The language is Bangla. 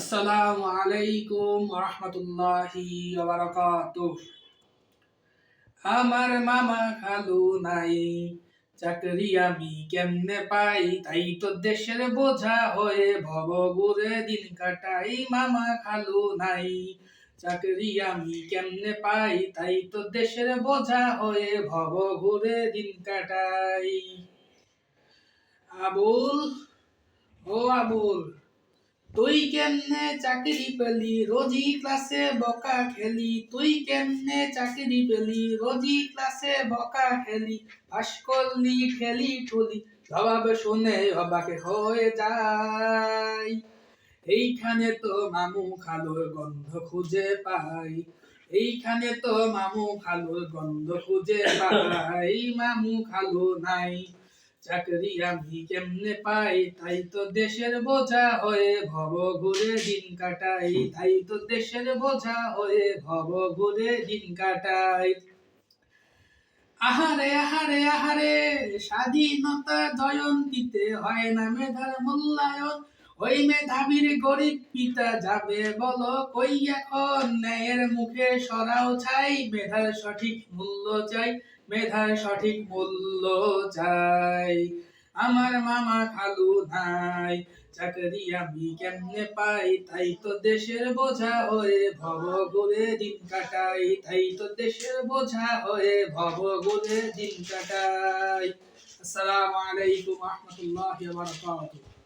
আসসালামু আলাইকুম রহমতুল্লাহি আমার মামা খালু নাই, চাকরি আমি কেমনে পাই তাই তো দেশের বোঝা হয়ে ভব ঘুরে দিন কাটাই, মামা খালু নাই, চাকরি আমি কেমনে পাই তাই তো দেশের বোঝা হয়ে ভব ঘুরে দিন কাটাই। আবুল, ও আবুল তুই কেমনে চাকরি পেলি? রোজি ক্লাসে বকা খেলি। তুই কেমনে চাকরি পেলি? রোজি ক্লাসে বকা খেলি। পাস করলি, খেলি টুলি জবাব শুনে অবাকে হয়ে যায় এইখানে তো মামু খালুর গন্ধ খুঁজে পাই। এইখানে তো মামু খালুর গন্ধ খুঁজে পাই। মামু খালু নাই। চাকরি আমি কেমনে পাই? তাই তো দেশের বোঝা হয়ে ভব ঘুরে দিন কাটাই। তাই তো দেশের বোঝা হয়ে ভব ঘুরে দিন কাটাই। আহারে আহারে আহারে, স্বাধীনতা জয়ন্তীতে হয় না মেধার মূল্যায়ন। ওই মেধাবীর গরিব পিতা যাবে বলো কই এখন? ন্যায়ের মুখে সরাও চাই মেধার সঠিক মূল্য চাই, মেধার সঠিক মূল্য চাই। আমার মামা খালু নাই, চাকরি আমি কেমনে পাই? তাই তো দেশের বোঝা হয়ে ভব ঘুরে দিন কাটাই, তাই তো দেশের বোঝা হয়ে ভব ঘুরে দিন কাটাই। আসসালামু আলাইকুম রহমতুল্লাহ বারাকাতুহু।